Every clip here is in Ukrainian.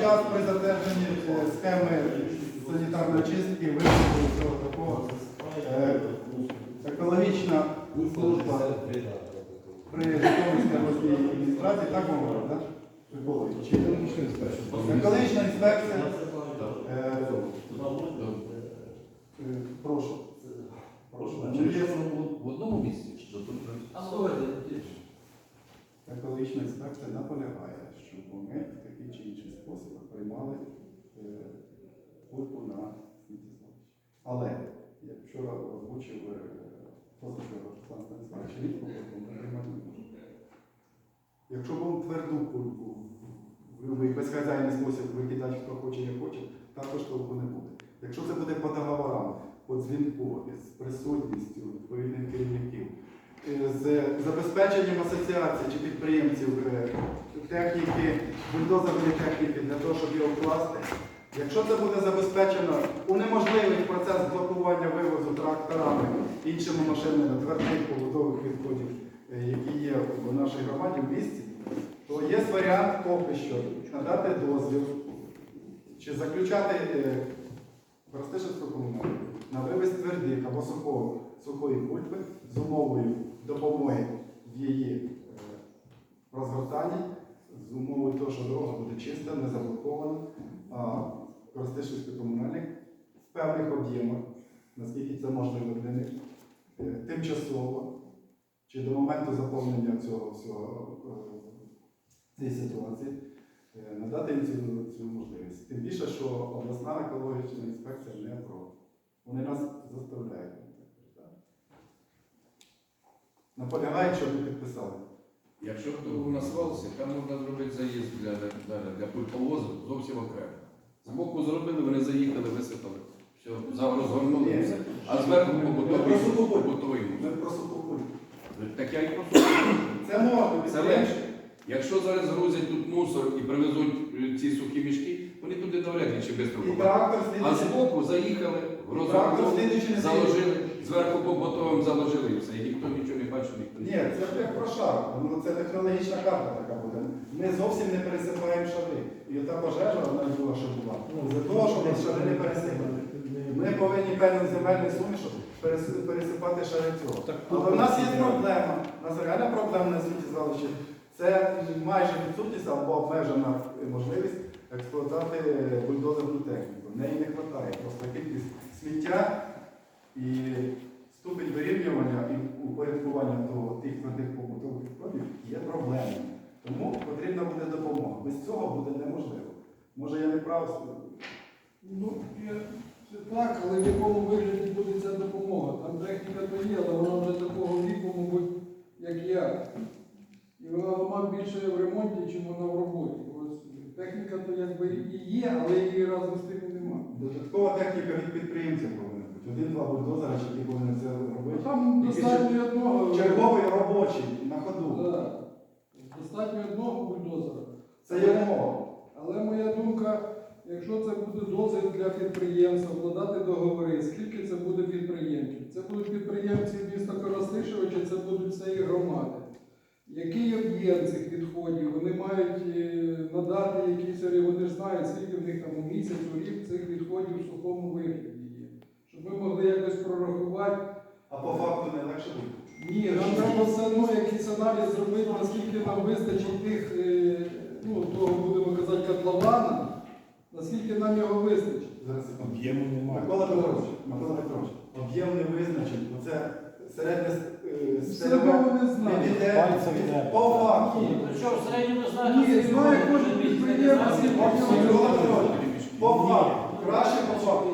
час при затвердженні е, схеми санітарної чистки виявили цього такого е, екологічна служба при Житомирській обласній адміністрації, так вам говорять, так? Екологічна інспекція? Е, Прошу. Воно в одному місці? Тут? Екологічна інспекція наполягає, щоб ми в такий чи інший спосіб приймали е, пульпу на сміттєзвалище. Але, як вчора озвучив е, позавчора Руслан Станіславович, рідко пульпу ми приймати не можемо. Якщо будемо тверду пульпу в будь-який безхазяйний спосіб викидати, хто хоче, не хоче, також толку не буде. Якщо це буде по договорам, по дзвінку, з присутністю відповідних керівників, е, з забезпеченням асоціацій чи підприємців е, техніки, бульдозерної техніки для того, щоб його вкласти. Якщо це буде забезпечено, унеможливить процес блокування вивозу тракторами, іншими машинами твердих побутових відходів, е, які є в нашій громаді в місті, то є варіант поки що надати дозвіл чи заключати е, Ростишевську комунальну на вивіз твердих або сухого, сухої пульпи з умовою допомоги в її е, розгортанні, з умовою того, що дорога буде чиста, не заблокована, а Ростишевський комунальник в певних об'ємах, наскільки це можливо для них, е, тимчасово чи до моменту заповнення цього всього е, цієї ситуації, е, надати їм цю, цю можливість. Тим більше, що обласна екологічна інспекція не проти. Вони нас заставляють. Наполягають, щоб ми підписали. Якщо хто був на свалці, там можна зробити заїзд для, для, для пульповозу зовсім окремо. Збоку зробили, вони заїхали, висипали. Все, розгорнули все. А зверху Ми побутовий просто побут. побутовий Ми мусор. про. Так я і просто. Це можна Це легше. Якщо зараз грузять тут мусор і привезуть е, ці сухі мішки, вони туди навряд чи швидко І А збоку заїхали, розгорнули, заложили, зверху побутовим заложили і все. І ніхто нічого не бачив, ніхто Ні, це як прошар. Ну, це технологічна карта така буде. Ми зовсім не пересипаємо шари. І ота пожежа, вона була, що була. За того, що ми шари не пересипали. Ми повинні певний земельний суміш пересипати шари цього. Але в нас є проблема. У нас реальна проблема на світі звалищі. Це майже відсутність або обмежена можливість експлуатувати бульдозерну техніку. В неї не вистачає. Просто кількість сміття і ступень вирівнювання і упорядкування до тих твердих побутових відходів є проблемою. Тому потрібна буде допомога. Без цього буде неможливо. Може я не прав? Ну, це так, але в якому вигляді буде ця допомога? Там техніка то є, але вона вже такого віку, мабуть, як я. І вона мабуть, більше в ремонті, ніж вона в роботі. Ось техніка то якби і є, але її разом з тим і нема. Додаткова техніка від підприємців повинна бути. Один-два бульдозера, які повинні це Ну, робити. Там Тільки достатньо і одного. Черговий робочий на ходу. Да. Достатньо одного бульдозера. Це є умова. Але моя думка, якщо це буде дозвіл для підприємства, вкладати договори, скільки це буде підприємців? Це будуть підприємці міста Коростишева чи це будуть всієї громади? Який об'єм цих відходів? Вони мають е, надати якісь, вони ж знають, скільки в них там у місяць, у рік цих відходів в сухому вигляді. Щоб ми могли якось прорахувати. А по факту не легше буде. Ні, нам треба все одно якийсь аналіз зробити, наскільки нам вистачить тих, е, ну, того будемо казати, котлована, наскільки нам його вистачить. Зараз. Об'єму немає. Микола Петрович, Микола Петрович, об'єм не визначений, бо це середнє е, від- не. по факту. Що, в середньому знаєте, Ні, знає кожен підприємець, по факту. Краще по факту.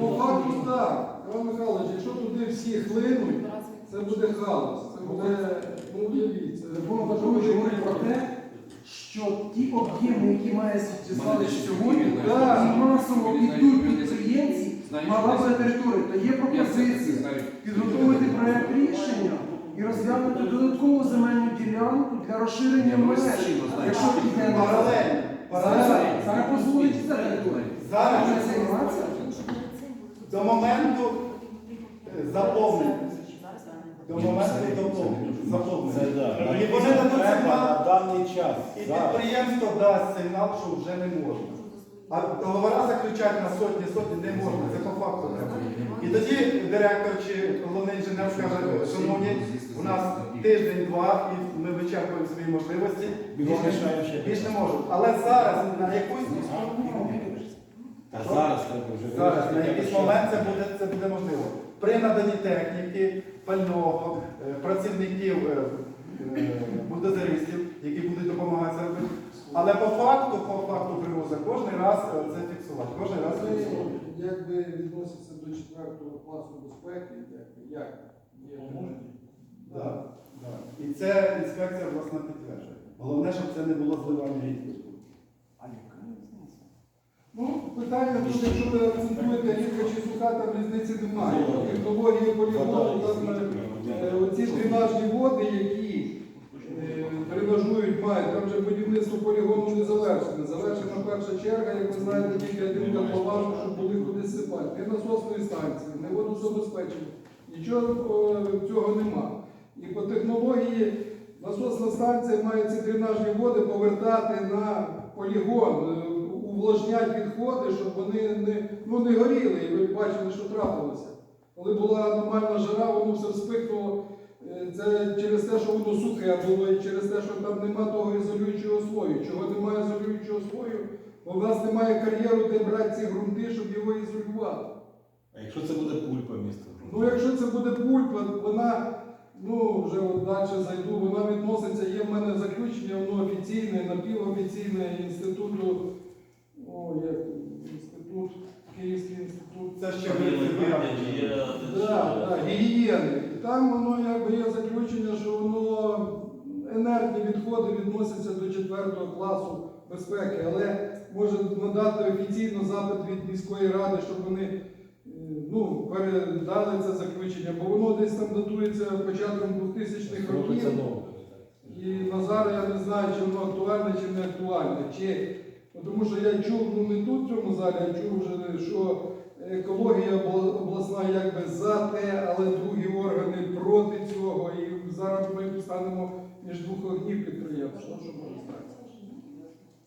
По факту так. Іван Михайлович, якщо туди всі хлинуть, це буде хаос. Це буде, ну уявіть, це Петрович говорить про те, що ті об'єми, які має звалище сьогодні, і масово йдуть підприємці, мала би територія, то є пропозиція підготовити проект рішення і розглянути додаткову земельну ділянку для розширення мереж. Якщо йде на Паралельно. зараз, Паралельно. зараз дозволить ця територія. Зараз до моменту е, заповнення. До моменту заповнення. І вони дадуть сигнал, на даний час. і підприємство дасть сигнал, що вже не можна. А договора заключати на сотні сотні не можна, це по факту треба. І тоді директор чи головний інженер скаже, шановні, у нас тиждень-два, і ми вичерпуємо свої можливості, Бігом більш рішаємо ще не- більш не можемо. Але зараз на якусь Та зараз треба вже зараз на вирішити, якийсь що- момент це буде, це буде можливо. При наданні техніки, пального, е, працівників е, е, бульдозеристів, які будуть допомагати це робити. Але по факту, по факту привоза, кожен раз е, це фіксувати. Кожен раз Це фіксувати. якби відноситься до четвертого класу безпеки, якби як є Да, да. І це інспекція власне підтверджує. Головне, щоб це не було зливання рідкості. Ну, питання тут, якщо ви акцентуєте рідка чи суха, там різниці немає. Технології полігону, там е, оці дренажні води, які е, дренажують мають, там же будівництво полігону не завершене. Завершена перша черга, як ви знаєте, тільки один котлован, щоб були куди сипати. Не насосної станції, не водозабезпечення. Нічого е, цього нема. І по технології насосна станція має ці дренажні води повертати на полігон, увлажняти відходи, щоб вони не, ну, не горіли, і ви бачили, що трапилося. Коли була аномальна жара, воно все вспихнуло. Е, Це через те, що воно сухе було, і через те, що там нема того ізолюючого слою. Чого немає ізолюючого слою? Бо в нас немає кар'єру, де брати ці ґрунти, щоб його ізолювати. А якщо це буде пульпа місто? Ну, якщо це буде пульпа, вона, ну вже от далі зайду, вона відноситься, є в мене заключення, воно офіційне, напівофіційне інституту, о, як інститут, Київський інститут. Це ще ви Да, да, гігієни. І там воно якби є заключення, що воно енергні відходи відносяться до 4 класу безпеки, але може надати офіційно запит від міської ради, щоб вони е, ну, передали це заключення, бо воно десь там датується початком 2000-х років. І на зараз я не знаю, чи воно актуальне, чи не актуальне. Чи, ну, тому що я чув, ну не тут в цьому залі, я чув вже, що екологія обласна якби за те, але другі органи проти цього. І зараз ми станемо між двох огнів підприємств. Що, що може статися?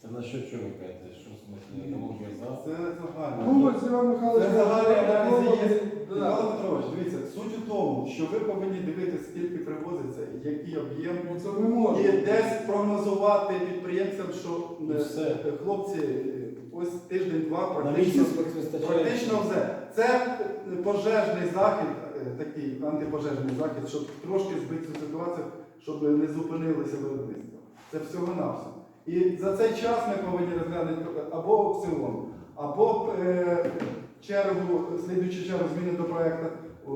Це на що чого ви кажете? Що в смислі екологія за? Це загально. Ну, Іван Михайлович, Це загальний аналіз є. Михайло Петрович, дивіться, суть у тому, що ви повинні дивитися, скільки привозиться, який об'єм. Ну, це ми можемо. І десь прогнозувати підприємцям, що е, Ну, все. е, хлопці, е, ось тиждень-два На практично, місяць вистачає. практично все. Це е, пожежний захід, е, такий антипожежний захід, щоб трошки збити цю ситуацію, щоб не зупинилося виробництво. Це всього навсього. І за цей час ми повинні розглянути або аукціон, або е, чергу, слідуючу чергу зміни до проекту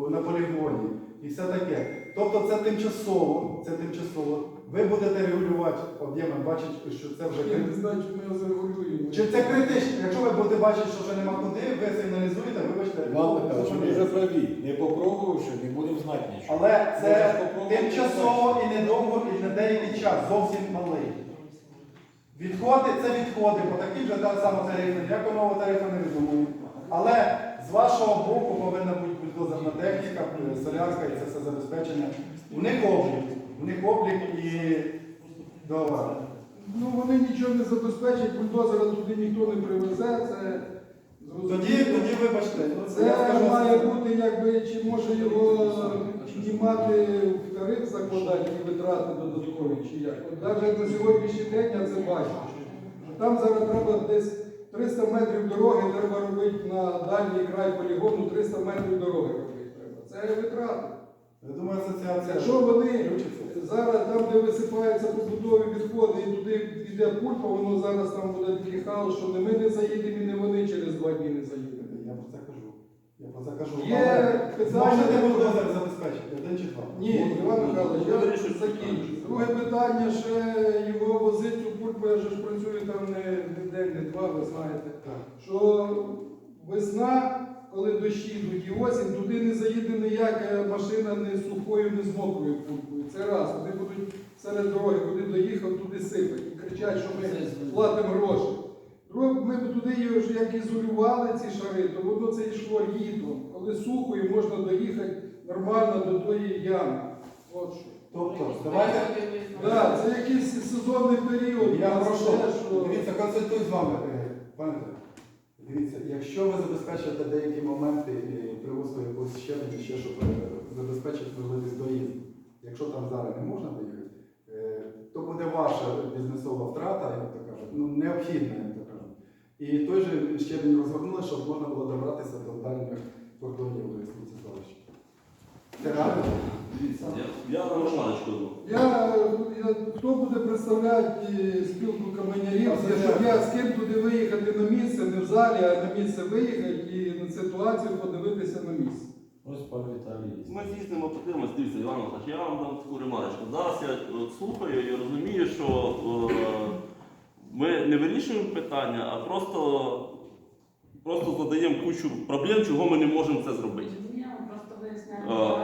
на полігоні і все таке. Тобто це тимчасово, це тимчасово. Ви будете регулювати об'єми, бачите, що це вже Я не знаю, чи ми його зарегулюємо. Чи це критично? Якщо ви будете бачити, що вже нема куди, ви сигналізуєте, вибачте, ви вже праві. Не попробувавши, не будемо знати нічого. Але це тимчасово і недовго, і на деякий час, зовсім малий. Відходи це відходи, бо такі вже та сама тарифи, ніякого нового тарифу не видумують. Але з вашого боку повинна бути бульдозерна техніка, е, солярська і це все забезпечення. У них облік, у них облік і договор. Ну вони нічого не забезпечать, бульдозера туди ніхто не привезе. Це. Тоді, тоді вибачте, Це скажу має бути якби чи може його піднімати в тариф, закладати і витрати додаткові, чи як. От навіть на сьогоднішній день я це бачу. Там зараз треба десь 300 метрів дороги треба робити на дальній край полігону, 300 метрів дороги робити треба. Це витрати. я думаю, асоціація. Якщо вони зараз там, де висипаються побутові відходи, і туди йде пульпа, воно зараз там буде такий хаос, що не ми не заїдемо і не вони через два дні не заїдемо. Я про це кажу. Я про це кажу. Є питання- бульдозер забезпечити, один чи два? Ні, Іван Михайлович, я закінчу. Друге питання ще його возить у пульпу, я ж працюю там не, не день, не два, ви знаєте. Що весна, коли дощі йдуть, і осінь, туди не заїде ніяка машина не сухою, не з мокрою пулькою. Це раз. Вони будуть серед дороги, куди доїхав, туди сипать. І кричать, що ми платимо гроші. Ми б туди його ж як ізолювали ці шари, то воно це йшло літом, коли сухо і можна доїхати нормально до тої ями. От що. Тобто, давайте. Да, це якийсь сезонний період. Я прошу, що- дивіться, консультуй з вами, е, пане. Дивіться, якщо ви забезпечите деякі моменти е, привозу якогось щеплення, ще щоб е, забезпечити можливість доїзду, якщо там зараз не можна доїхати, е, то буде ваша бізнесова втрата, як то кажуть, ну необхідна, як то кажуть. І той же щебінь розгорнули, щоб можна було добратися до дальніх кордонів? Дивіться, Я на Романочку. Я, я, хто буде представляти е, спілку каменярів, Це щоб я з ким туди виїхати на місце, не в залі, а на місце виїхати і на ситуацію подивитися на місце. Ось пан Віталій. Ми з'їздимо, подивимось, дивіться, Іван Михайлович, я вам дам таку ремарочку. Зараз я от, слухаю і розумію, що е, ми не вирішуємо питання, а просто, просто задаємо кучу проблем, чого ми не можемо це зробити. Ні, просто виясняємо. Е,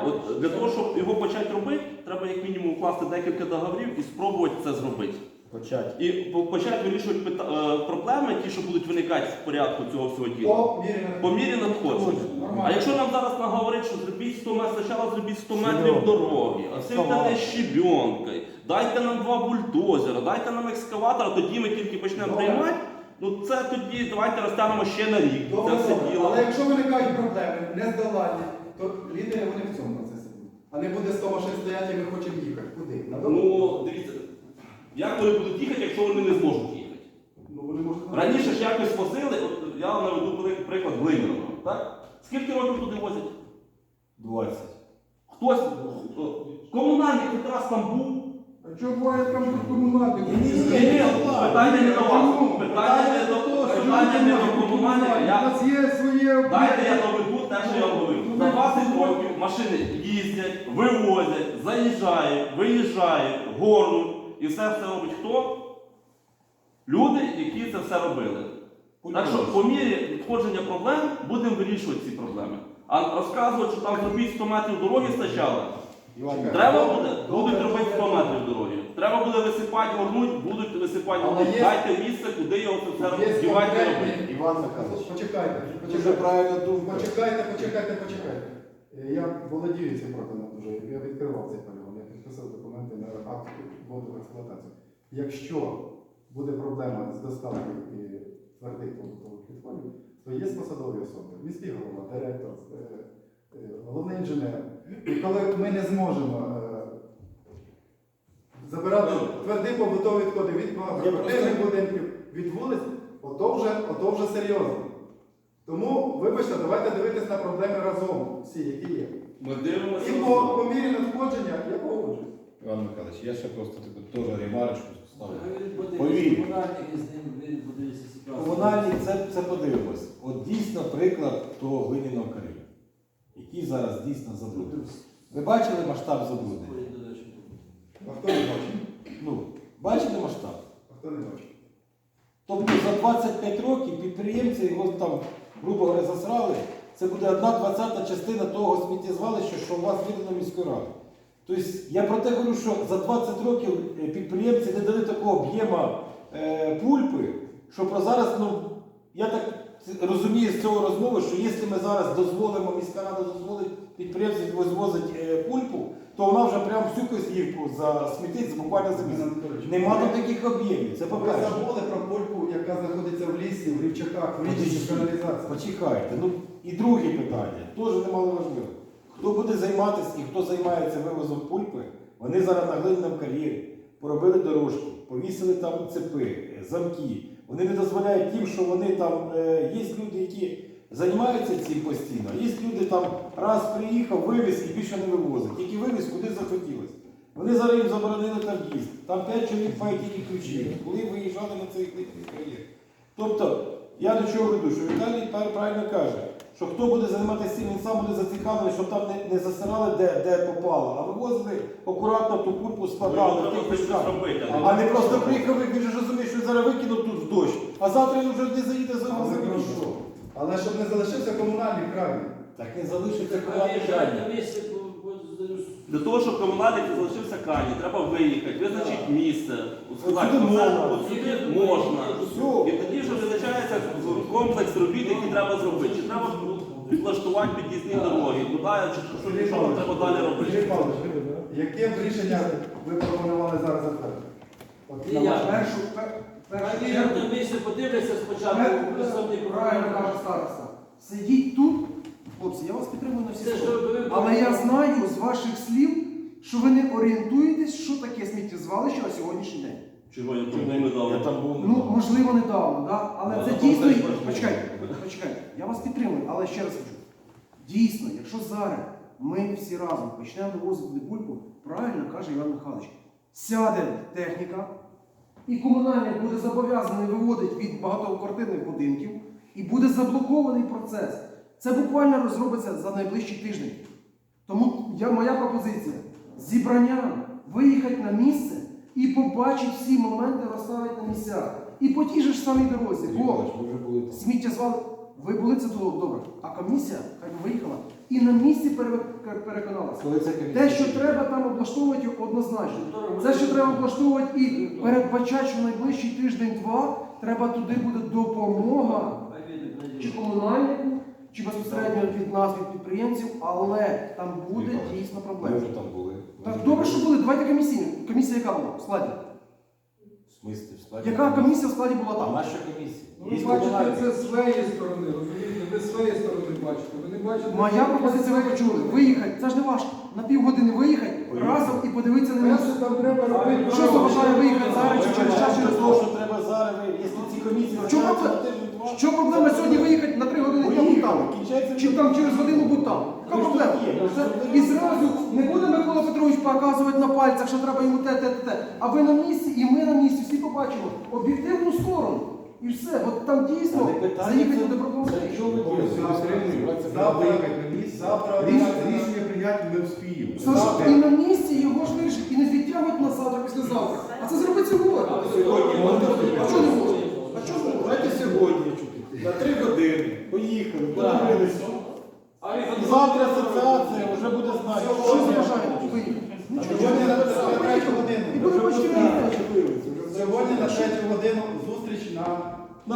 От для того, щоб його почати робити, треба як мінімум укласти декілька договорів і спробувати це зробити. Почать. І по- почати вирішувати пита- е, проблеми, ті, що будуть виникати в порядку цього всього діла. По мірі По мірі надходження. А якщо нам зараз наговорить, що зробіть 100 метрів, спочатку зробіть 100 метрів дороги, а це Ескаватор. йдете щебенкою, дайте нам два бульдозера, дайте нам екскаватора, тоді ми тільки почнемо Добре. приймати. Ну це тоді давайте розтягнемо ще на рік. Добре, Це все добре. діло. Але якщо виникають проблеми, нездоланні, то лідери вони в цьому процесі будуть. А не буде 100 машин стоять і ми хочемо їхати. Куди? На дорогу? Ну, дивіться, як вони будуть їхати, якщо вони не зможуть їхати? Ну, вони можуть... Раніше ж якось возили, от я вам наведу при- приклад Глинерова, так? Скільки років туди возять? 20. Хтось, о, комунальник якраз там був. А чого буває там тут комунальник? Ні, ні, питання не до вас. Питання не до питання не до комунальника. У Я нас є своє дайте я доведу те, що я говорив. За 20 років машини їздять, вивозять, заїжджають, виїжджають, горнуть. І все все робить хто? Люди, які це все робили. Так що по мірі відходження проблем будемо вирішувати ці проблеми. А розказувати, що там зробіть 100 метрів дороги спочатку. Треба буде, будуть робити 100 метрів дороги. Треба буде висипати, горнуть, будуть висипати, Але горнуть. є- Дайте місце, куди його це все Є робити. Конкретні- Іван Михайлович. Почекайте, Дуже почекайте. правильна думка. Почекайте, почекайте, почекайте. Е, Я володію цим проконом дуже. Я відкривав цей полігон, я підписав документи на акт вводу в експлуатацію. Якщо буде проблема з доставкою і твердих побутових відходів, то є посадові особи, міський голова, директор, е, е, головний інженер. І коли ми не зможемо е, забирати тверді побутові відходи від багатоквартирних будинків, від вулиць, ото вже, ото вже серйозно. Тому, вибачте, давайте дивитись на проблеми разом, всі, які є. Ми дивимося. І по, по мірі надходження я погоджуюсь. Іван Михайлович, я ще просто таку теж ремарочку ставлю. Повірю. Комунальні це, це подивимось. От дійсно приклад того глиняного кар'єру, який зараз дійсно забруднений. Ви бачили масштаб забруднення? А хто не бачить? Ну, бачите масштаб? А хто не бачить? Тобто за 25 років підприємці його там, грубо говоря, засрали. Це буде одна двадцята частина того сміттєзвалища, що у вас віддано міської ради. Тобто я про те говорю, що за 20 років е, підприємці не дали такого об'єма е, пульпи, що про зараз, ну, я так розумію з цього розмови, що якщо ми зараз дозволимо, міська рада дозволить підприємцям визвозити е, пульпу, то вона вже прям всю косівку засмітить буквально за місяць. Нема там таких об'ємів. Це Ви по-перше. забули про пульпу, яка знаходиться в лісі, в рівчаках, в річці, в каналізації. Почекайте. Ну і друге питання, теж немало важливо. Хто буде займатися і хто займається вивозом пульпи, вони зараз на глиняному кар'єрі поробили дорожки, повісили там цепи, замки. Вони не дозволяють тим, що вони там е, є люди, які займаються цим постійно, є люди там раз приїхав, вивіз і більше не вивозить. Тільки вивіз, куди захотілося. Вони зараз їм заборонили там їзд. Там п'ять чоловік мають тільки ключі, коли виїжджали на цей кар'єр. Тобто, я до чого веду, що Віталій правильно каже, що хто буде займатися цим, він сам буде зацікавлений, щоб там не, не засирали, де, де попало, а вивозили акуратно ту курпу, складали мішках. А не просто приїхав, він же розуміє, зараз викинув тут в дощ, а завтра він вже не заїде за Але про що? Але щоб не залишився комунальний край. Так не залишиться комунальний. Для того, щоб комунальник не залишився крайній, треба виїхати, визначити місце, сказати, Отсюди можна. І тоді вже визначається комплекс робіт, які треба зробити. Чи треба влаштувати під'їзні дороги, туди, чи що, треба далі робити. Павлович, яке б рішення ви пропонували зараз затвердити? От на Першу, спочатку представник правильно каже староста. Сидіть тут, хлопці, я вас підтримую на всі Це що ви Але я знаю з ваших слів, що ви не орієнтуєтесь, що таке сміттєзвалище на сьогоднішній день. Чого я там не дав? Я там був. Ну, можливо, недавно, да? але Ну, це дійсно. Почекайте, почекайте, я вас підтримую, але ще раз кажу. Дійсно, якщо зараз ми всі разом почнемо вивозити бульбу, правильно каже Іван Михайлович, сяде техніка, і комунальник буде зобов'язаний виводити від багатоквартирних будинків, і буде заблокований процес. Це буквально розробиться за найближчий тиждень. Тому я, моя пропозиція зібранням виїхати на місце і побачити всі моменти, розставити на місцях. І по тій же ж самій дорозі. Бо там. сміттєзвали, ви були це добре. А комісія хай би виїхала і на місці пере- переконалася. Коли це комісія? Те, що треба там облаштовувати однозначно. Це, що треба облаштовувати і передбачати, що найближчий тиждень-два треба туди буде допомога чи комунальнику, чи безпосередньо від нас, від підприємців, але там буде дійсно Ми вже там були. Так добре, що були. Давайте комісію. Комісія яка була в складі? В смислі, в складі? Яка комісія в складі була А там? наша комісія? Ну, ви бачите це з своєї сторони, розумієте? Ви з своєї сторони бачите. Ви не бачите. Моя пропозиція ви почули. Виїхати. Це ж не важко. На півгодини виїхати Поїхали. разом і подивитися на місце. там треба робити. Що заважає виїхати зараз чи через час через два? що треба зараз, якщо ці комісії проблема? Що проблема сьогодні виїхати на три години і там? Чи там через годину там? Яка проблема? ж Це- тут І зразу не буде Микола Петрович показувати на пальцях, що треба йому те, те, те, те. А ви на місці, і ми на місці, всі побачимо об'єктивну сторону. І все. От там дійсно заїхати ви робите? Завтра Рішення прийняти ми вспіємо. І на місці його ж вирішить, і не відтягувати на завтра, післязавтра. А це зробити сьогодні. Сьогодні А чого не можна? А чого? Давайте сьогодні на три години поїхали, подивилися. А Завтра асоціація вже буде знати, Що заважає? Сьогодні на третю годину. Сьогодні на третю годину на На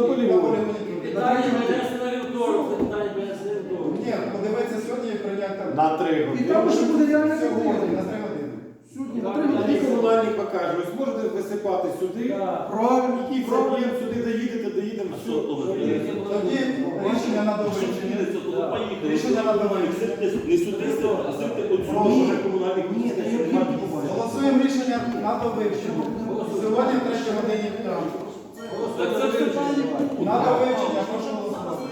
на вівторок, це на вівторок. Ні, подивитися сьогодні і прийняти. На три І години. там вже буде реальна Сьогодні, на три години. Сьогодні на три Тоді години. комунальник покаже, ось можете висипати сюди, Правильно, який проблем, сюди доїдете, доїдемо, все. Що то ви Тоді рішення на поїхали. Рішення надо вивчити. Не сюди, а сидите от вже комунальник Ні, та я об'єкти буваю. Голосуємо рішення на довивчення. Сьогодні в третій годині. там. Так це ж питання. Прошу голосувати.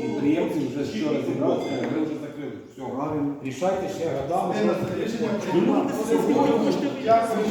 Підприємці вже що розібралися, ви вже закрили. Все. Рішайте ще годами. Рішення. Дякую.